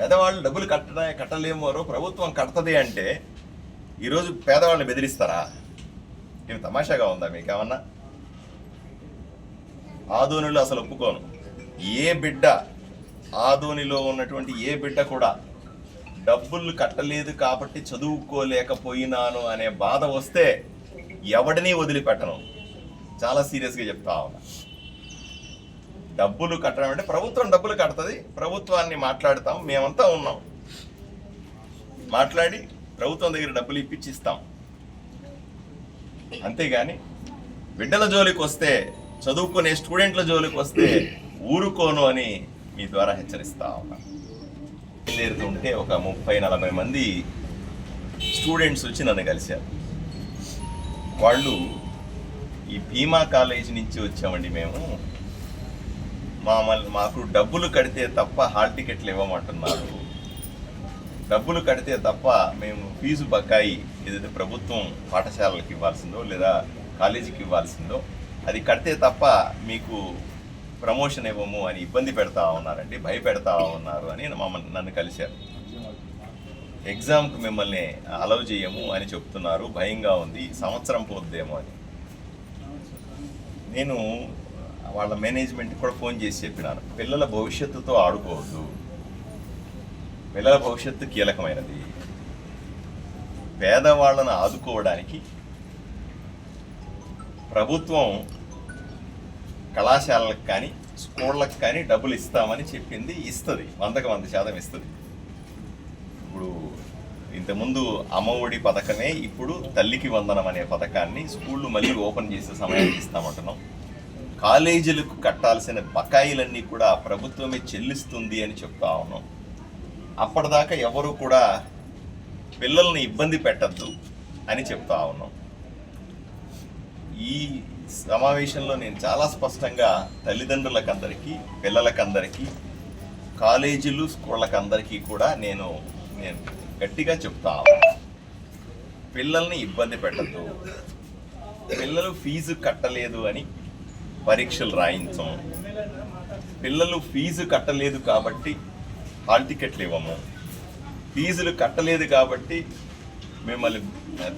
పేదవాళ్ళు డబ్బులు కట్టడా కట్టలేమోరో ప్రభుత్వం కడుతుంది అంటే ఈరోజు పేదవాళ్ళని బెదిరిస్తారా? నేను తమాషాగా ఉందా మీకేమన్నా? ఆధోనిలో ఆదోనిలో అసలు ఒప్పుకోను. ఏ బిడ్డ ఆదోనిలో ఉన్నటువంటి ఏ బిడ్డ కూడా డబ్బులు కట్టలేదు కాబట్టి చదువుకోలేకపోయినాను అనే బాధ వస్తే ఎవడిని వదిలిపెట్టను? చాలా సీరియస్గా చెప్తా ఉన్నా. డబ్బులు కట్టడం అంటే ప్రభుత్వం డబ్బులు కడుతుంది ప్రభుత్వాన్ని మాట్లాడతాం మేమంతా ఉన్నాం. మాట్లాడి ప్రభుత్వం దగ్గర డబ్బులు ఇప్పించిస్తాం అంతేగాని బిడ్డల జోలికి వస్తే చదువుకునే స్టూడెంట్ల జోలికి వస్తే ఊరుకోను అని మీ ద్వారా హెచ్చరిస్తా ఉన్నా. బయలుదేరుతుంటే ఒక ముప్పై నలభై మంది స్టూడెంట్స్ వచ్చి నన్ను కలిశారు. వాళ్ళు ఈ భీమా కాలేజీ నుంచి వచ్చామండి మేము. మామల్ని మాకు డబ్బులు కడితే తప్ప హాల్ టికెట్లు ఇవ్వమంటున్నారు. డబ్బులు కడితే తప్ప మేము ఫీజు బకాయి ఏదైతే ప్రభుత్వం పాఠశాలలకు ఇవ్వాల్సిందో లేదా కాలేజీకి ఇవ్వాల్సిందో అది కడితే తప్ప మీకు ప్రమోషన్ ఇవ్వము అని ఇబ్బంది పెడతా ఉన్నారండి భయపెడతా ఉన్నారు అని మమ్మల్ని నన్ను కలిశారు. ఎగ్జామ్కి మిమ్మల్ని అలౌ చేయము అని చెప్తున్నారు భయంగా ఉంది సంవత్సరం పోద్దేమో అని. నేను వాళ్ళ మేనేజ్మెంట్ కూడా ఫోన్ చేసి చెప్పినాను. పిల్లల భవిష్యత్తుతో ఆడుకోవద్దు. పిల్లల భవిష్యత్తు కీలకమైనది. పేదవాళ్ళను ఆదుకోవడానికి ప్రభుత్వం కళాశాలలకు కానీ స్కూళ్ళకు కానీ డబ్బులు ఇస్తామని చెప్పింది ఇస్తుంది. వందకు వంద శాతం ఇస్తుంది. ఇప్పుడు ఇంతకుముందు అమ్మఒడి పథకమే ఇప్పుడు తల్లికి వందనం అనే పథకాన్ని స్కూళ్ళు మళ్ళీ ఓపెన్ చేసే సమయానికి ఇస్తామంటున్నాం. కాలేజీలకు కట్టాల్సిన బకాయిలన్నీ కూడా ప్రభుత్వమే చెల్లిస్తుంది అని చెప్తా ఉన్నాం. అప్పటిదాకా ఎవరు కూడా పిల్లల్ని ఇబ్బంది పెట్టద్దు అని చెప్తా ఉన్నాం. ఈ సమావేశంలో నేను చాలా స్పష్టంగా తల్లిదండ్రులకందరికీ పిల్లలకందరికీ కాలేజీలు స్కూళ్ళకందరికీ కూడా నేను నేను గట్టిగా చెప్తా పిల్లల్ని ఇబ్బంది పెట్టద్దు. పిల్లలు ఫీజు కట్టలేదు అని పరీక్షలు రాయించం. పిల్లలు ఫీజు కట్టలేదు కాబట్టి హాల్ టికెట్లు ఇవ్వము. ఫీజులు కట్టలేదు కాబట్టి మిమ్మల్ని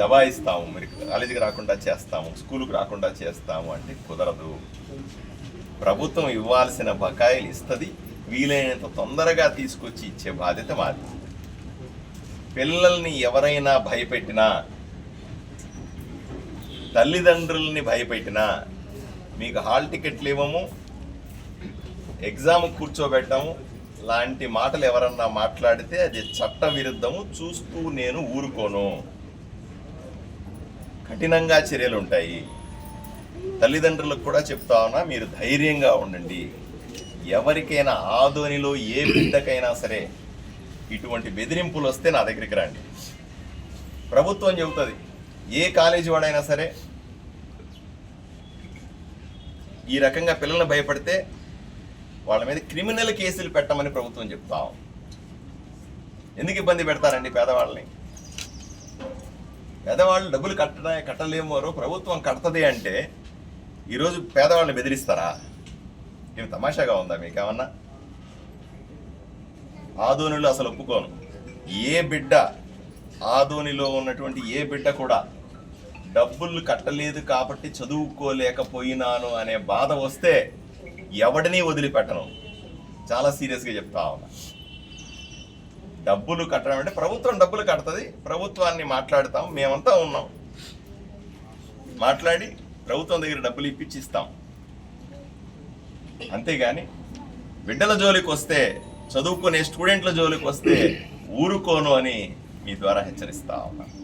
దబాయిస్తాము. మీరు కాలేజీకి రాకుండా చేస్తాము స్కూలుకు రాకుండా చేస్తాము అంటే కుదరదు. ప్రభుత్వం ఇవ్వాల్సిన బకాయిలు ఇస్తుంది వీలైనంత తొందరగా తీసుకొచ్చి ఇచ్చే బాధ్యత మాది. పిల్లల్ని ఎవరైనా భయపెట్టినా తల్లిదండ్రుల్ని భయపెట్టినా మీకు హాల్ టికెట్లు ఇవ్వము ఎగ్జామ్ కూర్చోబెట్టాము. లాంటి మాటలు ఎవరన్నా మాట్లాడితే అది చట్ట విరుద్ధము చూస్తూ నేను ఊరుకోను. కఠినంగా చర్యలు ఉంటాయి. తల్లిదండ్రులకు కూడా చెప్తా ఉన్నా మీరు ధైర్యంగా ఉండండి. ఎవరికైనా ఆధోనిలో ఏ బిడ్డకైనా సరే ఇటువంటి బెదిరింపులు వస్తే నా దగ్గరికి రండి. ప్రభుత్వం చెబుతుంది ఏ కాలేజీ వాడైనా సరే ఈ రకంగా పిల్లల్ని భయపడితే వాళ్ళ మీద క్రిమినల్ కేసులు పెట్టమని ప్రభుత్వం చెప్తాం ఎందుకు ఇబ్బంది పెడతారండి పేదవాళ్ళని? పేదవాళ్ళు డబ్బులు కట్టడా కట్టలేమోరో ప్రభుత్వం కడతది అంటే ఈరోజు పేదవాళ్ళని బెదిరిస్తారా? ఏమి తమాషాగా ఉందా మీకు ఏమన్నా ఆదోనిలో అసలు ఒప్పుకోను. ఏ బిడ్డ ఆదోనిలో ఉన్నటువంటి ఏ బిడ్డ కూడా డబ్బులు కట్టలేదు కాబట్టి చదువుకోలేకపోయినాను అనే బాధ వస్తే ఎవడిని వదిలిపెట్టను? చాలా సీరియస్గా చెప్తా ఉన్నా. డబ్బులు కట్టడం అంటే ప్రభుత్వం డబ్బులు కడుతుంది ప్రభుత్వాన్ని మాట్లాడతాం మేమంతా ఉన్నాం. మాట్లాడి ప్రభుత్వం దగ్గర డబ్బులు ఇప్పించి ఇస్తాం అంతేగాని బిడ్డల జోలికి వస్తే చదువుకునే స్టూడెంట్ల జోలికి వస్తే ఊరుకోను అని మీ ద్వారా హెచ్చరిస్తా ఉన్నాను